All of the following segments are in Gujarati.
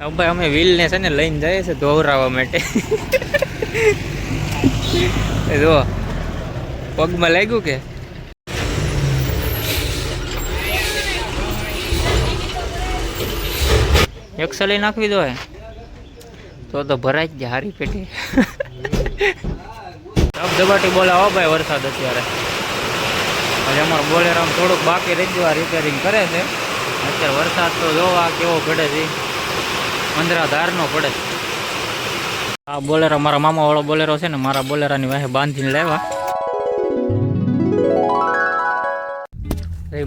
ભાઈ, અમે વ્હીલને છે ને લઈને જઈએ છે ધોવરાવવા માટે. જો પગમાં લાગ્યું કે? એકસો લઈ નાખવી દો તો તો ભરાઈ જ ગયા હારી પેટી દબાટી બોલાવો ભાઈ વરસાદ અત્યારે. હજી અમારો બોલેરામ થોડુંક બાકી આ રિપેરિંગ કરે છે. અત્યારે વરસાદ તો જોવા કેવો પડે છે. અંદરા ધારનો પડે. આ બોલેરો મારા મામા વાળો બોલેરો છે ને, મારા બોલેરાની વાહે બાંધીને લાવ્યા.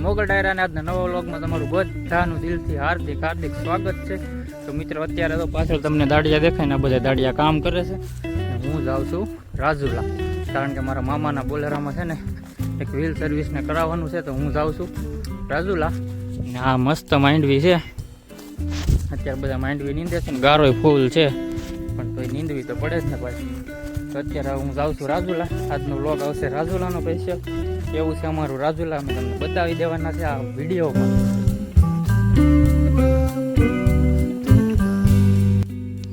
મોગલ ડાયરાના આજના નવા વ્લોગમાં તમારું બધાનું દિલથી હાર્દિક હાર્દિક સ્વાગત છે. તો મિત્રો, અત્યારે તો પાછળ તમને દાડિયા દેખાય ને બધા દાડિયા કામ કરે છે. હું જાઉં છું રાજુલા, કારણ કે મારા મામાના બોલેરામાં છે ને, એક વ્હીલ સર્વિસને કરાવવાનું છે, તો હું જાઉં છું રાજુલા. ને આ મસ્ત માંડવી છે. અત્યારે બધા માંડવી નીંદે છે ને ગારોય ફૂલ છે. પણ તોય નીંદવી તો પડે જ ને પાછી તો અત્યારે હું જાઉં છું રાજુલા. આજનો વ્લોગ આવશે રાજુલાનો પૈસો. એવું છે અમારું રાજુલા. અમે તમને બતાવી દેવાના છે આ વિડીયોમાં.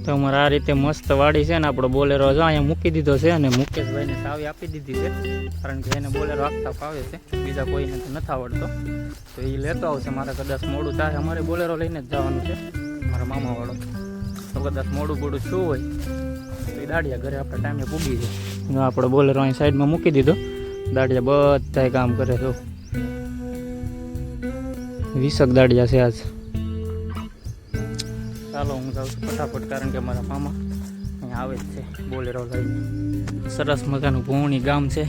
તો અમારે આ રીતે મસ્ત વાડી છે ને, આપણો બોલેરો જો અહીંયા મૂકી દીધો છે અને મુકેશભાઈને સાવી આપી દીધી છે. કારણ કે એને બોલેરો આપતા ફાવે છે. બીજા કોઈને તો નથી આવડતો. તો એ લેતો આવશે. મારે કદાચ મોડું થાય. અમારે બોલેરો લઈને જ જવાનું છે. મારા મામાવાળો. તો કદાચ મોડું બોડું શું હોય. તો એ દાડિયા ઘરે આપણે ટાઈમે પૂગી જાય આપણે બોલેરો અહીં સાઈડમાં મૂકી દીધો. દાડિયા બધાય કામ કરે છો. વીસક દાડિયા છે આજ. ચાલો હું જાઉં છું ફટાફટ, કારણ કે મારા મામા અહીંયા આવે જ છે બોલેરો લઈને. સરસ મજાનું ભૂણી ગામ છે.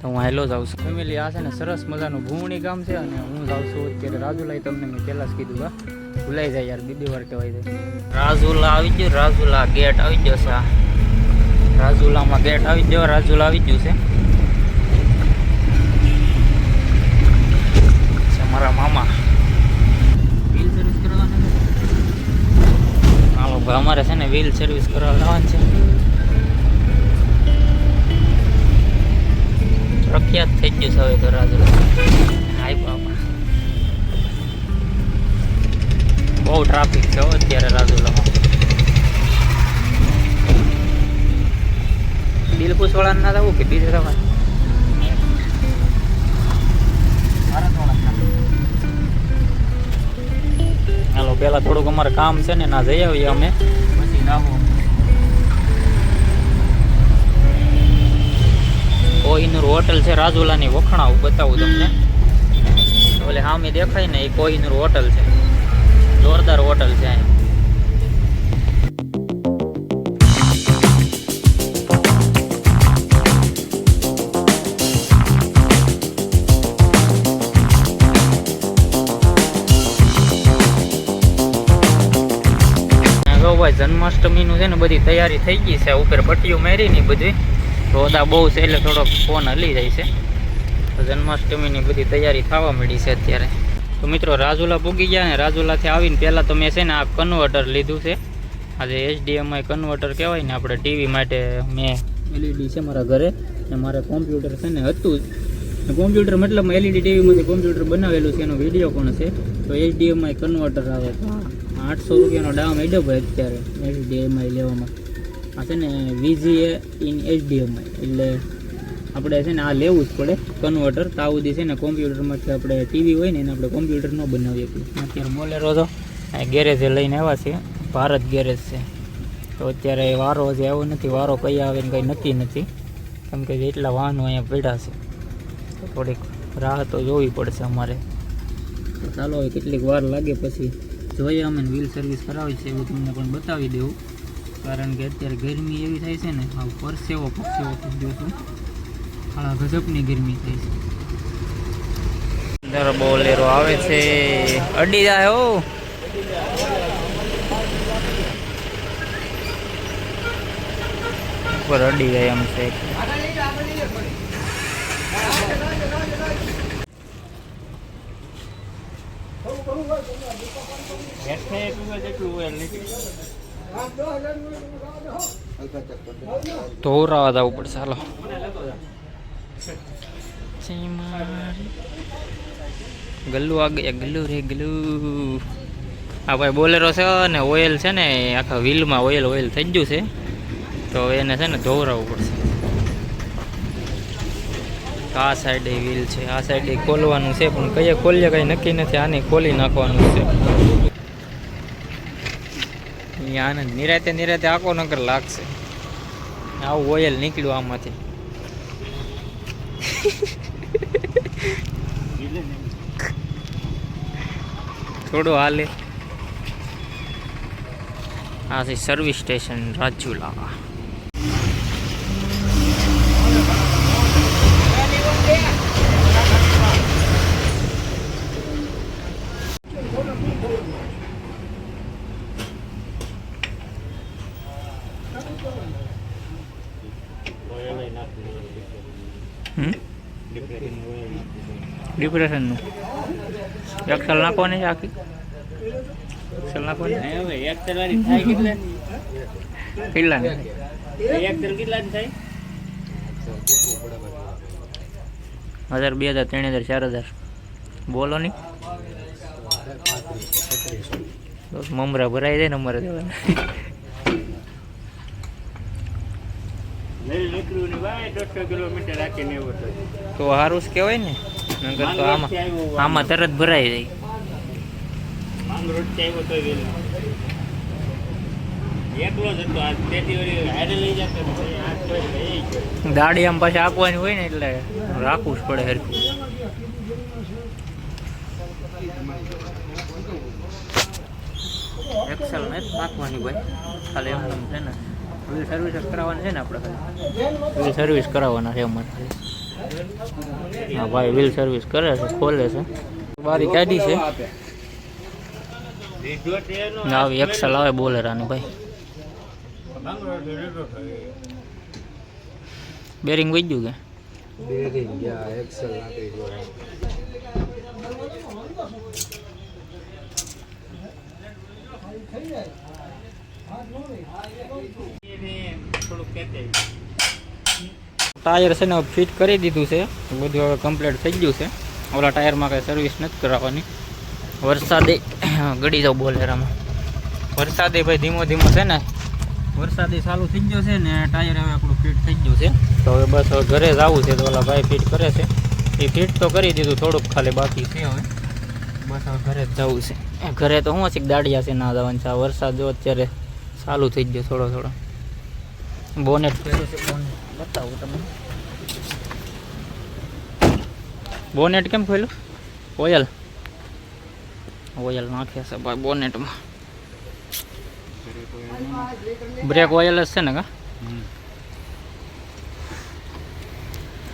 તો હું હેલો જાઉં છું. ફેમિલી આ છે ને સરસ મજાનું ભૂણી ગામ છે અને હું જાઉં છું અત્યારે રાજુલા તમને મેં પહેલાં જ કીધું, હા. ભૂલાઈ જાય યાર બીજી વાર કહેવાય છે રાજુલા આવી ગયો રાજુલા ગેટ આવી ગયો છે રાજુલામાં ગેટ આવી ગયો રાજુલા આવી ગયું છે. છે મારા મામા. વ્હીલ સર્વિસ કરવાના હાલો ભાઈ અમારે છે ને વ્હીલ સર્વિસ કરવા જવાનું છે. પ્રખ્યાત થઈ ગયું છે હવે તો રાજુલા. બહુ ટ્રાફિક છે અત્યારે રાજુલામાં. દિલપુસ ના જવું કે બીજે થવા હાલો પેલા થોડુંક અમારે કામ છે ને ના જઈ આવીએ અમે. પછી નાવું કોઈનુર હોટલ છે રાજુલાની વખણાવું બતાવું તમને. ઓલે સામે દેખાય ને એ કોઈનુર હોટલ છે. જોરદાર હોટલ છે અહીં. ભાઈ, જન્માષ્ટમીનું છે ને બધી તૈયારી થઈ ગઈ છે. ઉપર પટ્ટીઓ મારી ને બધી. રોદા બહુ છે એટલે થોડોક ફોન હલી જાય છે. તો જન્માષ્ટમીની બધી તૈયારી થવા મળી છે અત્યારે. તો મિત્રો રાજુલા પૂગી ગયા ને રાજુલાથી આવીને પહેલાં તો મેં છે ને આ કન્વર્ટર લીધું છે. આજે એચડીએમઆઈ કન્વર્ટર કહેવાય ને આપણે ટીવી માટે મેં એલઈડી છે મારા ઘરે ને મારે કોમ્પ્યુટર છે ને હતું જ. કોમ્પ્યુટર મતલબ એલઈડી ટીવીમાંથી કોમ્પ્યુટર બનાવેલું છે, એનો વીડિયો પણ છે. તો એચડીએમઆઈ કન્વર્ટર આવે તો આઠસો રૂપિયાનો દામ એડ્યો ભાઈ અત્યારે એચડીએમઆઈ લેવામાં. આ છે ને વીજીએ ઇન એચડીએમઆઈ એટલે આપણે છે ને આ લેવું જ પડે. કન્વર્ટર તાવદી છે ને કોમ્પ્યુટરમાંથી આપણે ટીવી હોય ને એને આપણે કોમ્પ્યુટર ન બનાવી શકીએ અત્યારે મોલેરો તો આ ગેરેજે લઈને આવ્યા છે ભારત ગેરેજ છે. તો અત્યારે વારો હજી આવ્યો નથી. વારો કઈ આવે ને કંઈ નક્કી નથી. કેમ કે એટલા વાહનો અહીંયા પડ્યા છે તો થોડીક રાહ તો જોવી પડશે અમારે. તો ચાલો હવે કેટલીક વાર લાગે પછી જોઈએ અમે વ્હીલ સર્વિસ કરાવી છે એવું તમને પણ બતાવી દેવું. કારણ કે અત્યારે ગરમી એવી થાય છે ને આ પરસેવો પરસેવો થઈ ગયો છું. આ ગજબની ગરમી થઈ છે. અંદર બોલેરો આવે છે. અડી જાય હો. ઉપર અડી જાય એમ છે. ધોરાવા જવું પડશે, હાલો. ગલ્લુ આ ગયા ગલ્લુ રે ગલ્લુ. આ ભાઈ બોલેરો છે ને ઓઇલ છે ને આખા વ્હીલમાં ઓઇલ ઓઇલ થઈ ગયું છે. તો એને છે ને ધોવરાવવું પડશે. આ સાઈડે વ્હીલ છે, આ સાઈડે ખોલવાનું છે, પણ કઈએ ખોલીએ, કંઈ નક્કી નથી, આને ખોલી નાખવાનું છે. આને નિરાતે નિરાતે આખો નગર લાગશે. આવું ઓઇલ નીકળ્યું આમાંથી. થોડું હાલે. આ છે સર્વિસ સ્ટેશન રાજુલા હમ ડિપ્રેશનનું એક્સેલ નાખો છે આખી? એક્સલ નાખવાની? કેટલા? હજાર બે હજાર ત્રણ હજાર ચાર હજાર. બોલો નહીં મમરા ભરાઈ જાય ને અમારે તો. સારું જ કહેવાય ને. નગર તો આમાં આમાં તરત ભરાઈ જાય. ગાડી આમ પાછી આપવાની હોય ને એટલે રાખવું જ પડે હરખું. એક્સેલ ને નાખવાની ભાઈ. ખાલી એમ એમ છે ને. વ્હીલ સર્વિસ કરાવવાની છે ને આપણે ખાલી. વ્હીલ સર્વિસ કરાવવાના છે અમારે ખાલી. હા, ભાઈ વ્હીલ સર્વિસ કરે છે, ખોલે છે. બારી કાઢી છે. આવી એક્સેલ આવે બોલેરાની, ભાઈ. બેરિંગ વહી ગયું કે? નાખી દો ટાયર છે ને ફિટ કરી દીધું છે. બધું હવે કમ્પ્લીટ થઈ ગયું છે. ઓલા ટાયરમાં કાંઈ સર્વિસ નથી કરાવવાની. વરસાદે ગળી જાવ બોલેરામાં. વરસાદે ભાઈ ધીમો ધીમો છે ને, વરસાદે ચાલુ થઈ ગયો છે ને, ટાયર હવે આપણું ફિટ થઈ ગયું છે. તો હવે બસ હવે ઘરે જ આવવું છે તો ઓલા ભાઈ ફિટ કરે છે. એ ફિટ તો કરી દીધું, થોડુંક ખાલી બાકી છે હવે. બસ હવે ઘરે જવું છે. ઘરે તો હું છે દાડિયા છે, ના જવાનું છે. વરસાદ જો અત્યારે ચાલુ થઈ ગયો થોડો થોડો. બોનેટ છે બોનેટ બતાવું તમને બોનેટ કેમ ખોલ્યું ઓયલ. ઓયલ નાખે છે ભાઈ બોનેટમાં બ્રેક ઓયલ જ છે ને કા?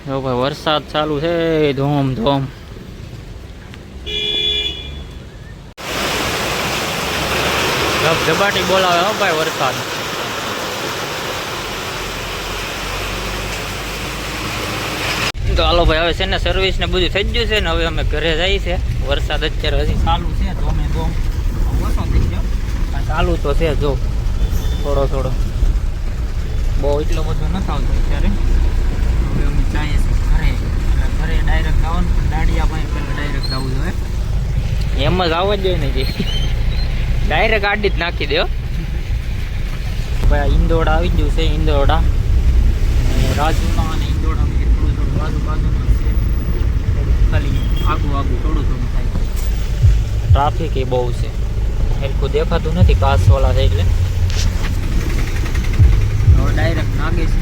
જો ભાઈ વરસાદ ચાલુ છે ધોમ ધોમ. ધબાટી બોલાવે હો ભાઈ વરસાદ. તો હાલો ભાઈ, હવે છે ને સર્વિસ ને બધું થઈ ગયું છે ને હવે અમે ઘરે જઈએ છે વરસાદ અત્યારે હજી ચાલુ છે તો અમે તો ઓછો થઈ ગયો? ચાલુ તો છે જો, થોડો થોડો. બહુ એટલો બધો નથી આવતો અત્યારે. હવે અમે જઈએ છીએ ઘરે. ઘરે ડાયરેક્ટ આવવાનું, પણ દાડિયા પાસે પહેલાં ડાયરેક્ટ આવવું જોઈએ. એમ જ આવવા જોઈએ ને જે ડાયરેક્ટ ગાડી જ નાખી દો ભાઈ ઇન્દોડા આવી ગયું છે ઇન્દોડા અને રાજુલા અને ઇન્દોડા વચ્ચે થોડું થોડું બાજુમાં છે. ખાલી આગું આગું થોડું થોડું થાય. ટ્રાફિક એ બહુ છે. હરખું દેખાતું નથી કાસવાળા છે એટલે. ડાયરેક્ટ નાગેશજી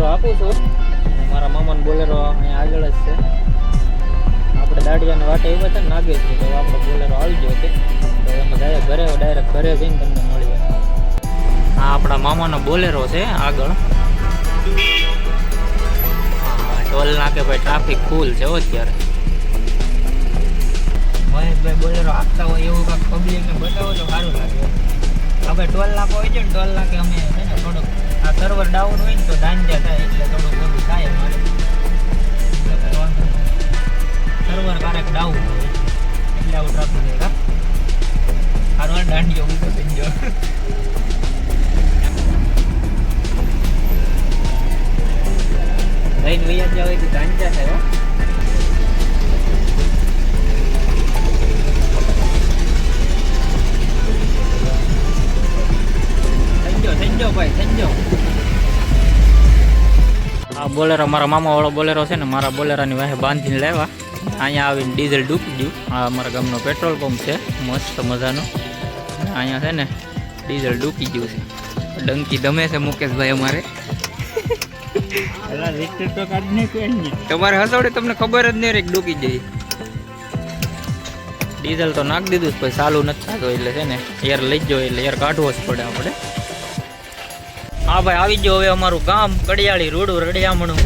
બોલેરો આપું છું. મારા મામાનો બોલેરો અહીંયા આગળ જ છે. આપણે દાડિયાને વાટે એવા છે ને નાગે છે તો આપણો બોલેરો આવી ગયો છે તો અમે જાય ઘરે ડાયરેક્ટ ઘરે જઈને તમને મળી જાય આ આપણા મામાનો બોલેરો છે, આગળ. ટોલ નાકે ભાઈ ટ્રાફિક ફૂલ છે અત્યારે. મહેશભાઈ બોલેરો આપતા હોય એવું કાંક પબ્લિકને બતાવો તો સારું લાગે. આપણે ટોલ નાકો હોય છે ને ટોલ નાકે અમે આ સર્વર ડાઉન હોય ને તો દાંડિયા થાય એટલે થોડું ઘણું થાય અમારે. સર્વર ક્યારેક ડાઉન હોય એટલે આવું ટ્રાફિક થાય કા સારું દાંડિયો ઊભો થઈ ગયો. બોલેરો મારા મામા વાળો બોલેરો છે ને મારા બોલેરાની વાહે બાંધીને લાવ્યા. અહીંયા આવીને ડીઝલ ડૂબી ગયું. આ અમારા ગામનો પેટ્રોલ પંપ છે મસ્ત મજાનો. અહીંયા છે ને ડીઝલ ડૂબી ગયું છે. ડંકી દમે છે મુકેશભાઈ અમારે. તમારે હસોડે તમને ખબર જ નહીં રે કે ડૂબી જઈ ડીઝલ તો નાખી દીધું પછી ચાલુ નથી થતું એટલે છે ને એર લઈ જ એટલે એર કાઢવો જ પડે આપણે. હા ભાઈ, આવી ગયો હવે અમારું ગામ, કડિયાળી રોડ, રડિયામણું.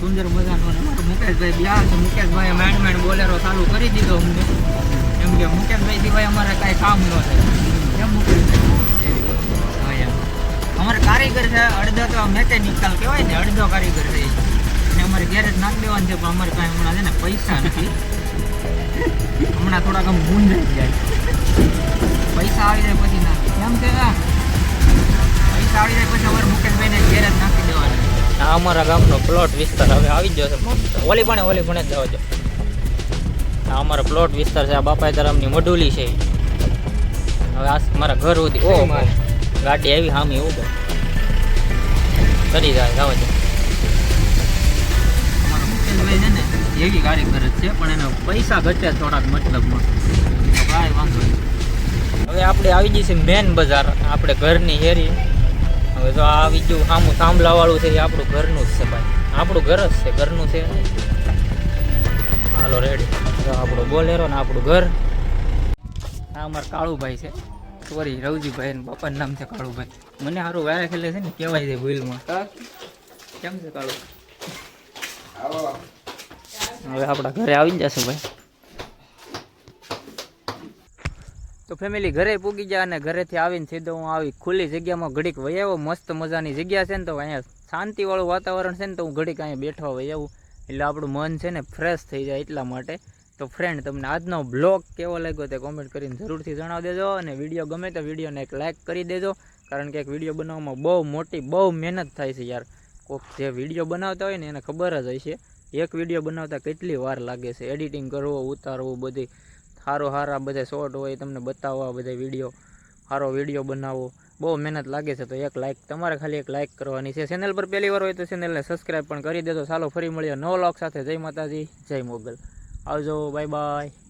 સુંદર મજાનું અમારું મુકેશભાઈ બ્યા છે. મુકેશભાઈ માંડ માંડ બોલેરો ચાલુ કરી દીધો અમને. કેમ કે મુકેશભાઈ સિવાય અમારે કાંઈ કામ ન થાય. કેમ મુકેશભાઈ? એમ. અમારે કારીગર છે, અડધો તો મેકેનિકલ કહેવાય ને, અડધો કારીગર છે. અને અમારે ગેરેજ નાખી દેવાનું છે, પણ અમારે કાંઈ હમણાં છે ને પૈસા નથી. હમણાં થોડાક આમ ગુંજાઈ જાય. પૈસા આવી જાય પછી ના. કેમ કે આવી જાય પછી અમારે મુકેશભાઈને જ નાખી દેવાના. આ અમારા ગામનો પ્લોટ વિસ્તાર હવે આવી ગયો છે મસ્ત ઓલી પણ ઓલી પણ જ જવા આ અમારો પ્લોટ વિસ્તાર છે આ બાપા ધરમની મડુલી છે. હવે આ મારા ઘર સુધી ઓ ગાડી આવી હામી એવું કરી જાય જવા છે ને એવી ગાડી કરે છે પણ એનો પૈસા ઘટે થોડાક મતલબમાં. કાંઈ વાંધો નહીં. હવે આપણે આવી જઈએ છે મેન બજાર. આપણે ઘરની હેરી. હવે તો આ બીજું સામું થાંભલા વાળું છે એ આપણું ઘરનું જ છે ભાઈ. આપણું ઘર જ છે ઘરનું છે. હાલો રેડી આપણો બોલેરો ને આપણું ઘર. આ અમારા કાળુભાઈ છે. સોરી રવજીભાઈ ને બાપાનું નામ છે કાળુભાઈ. મને સારું વારે ખેલે છે ને કહેવાય છે ભૂલમાં. કેમ છે કાળુ હવે આપણા ઘરે આવી જશે ભાઈ. તો ફેમિલી ઘરે પૂગી ગયા અને ઘરેથી આવીને સીધો હું આવી ખુલ્લી જગ્યામાં ઘડીક વયાવો મસ્ત મજાની જગ્યા છે ને તો અહીંયા શાંતિવાળું વાતાવરણ છે ને તો હું ઘડીક અહીંયા બેઠવા વયાવું એટલે આપણું મન છે ને ફ્રેશ થઈ જાય એટલા માટે. તો ફ્રેન્ડ તમને આજનો બ્લોગ કેવો લાગ્યો તે કોમેન્ટ કરીને જરૂરથી જણાવી દેજો અને વીડિયો ગમે તો વિડીયોને એક લાઇક કરી દેજો. કારણ કે એક વીડિયો બનાવવામાં બહુ મોટી, બહુ મહેનત થાય છે યાર. કોક જે વીડિયો બનાવતા હોય ને એને ખબર જ હોય છે. એક વીડિયો બનાવતા કેટલી વાર લાગે છે? એડિટિંગ કરવો, ઉતારવું, બધી. સારો સારા બધા શોર્ટ હોય તમને બતાવવા બધા વીડિયો સારો વીડિયો બનાવો. બહુ મહેનત લાગે છે તો એક લાઇક તમારે ખાલી એક લાઇક કરવાની છે. ચેનલ પર પહેલી વાર હોય તો ચેનલને સબસ્ક્રાઈબ પણ કરી દેજો. ચાલો ફરી મળીએ નવો લોક સાથે. જય માતાજી, જય મોગલ. આવજો બાય બાય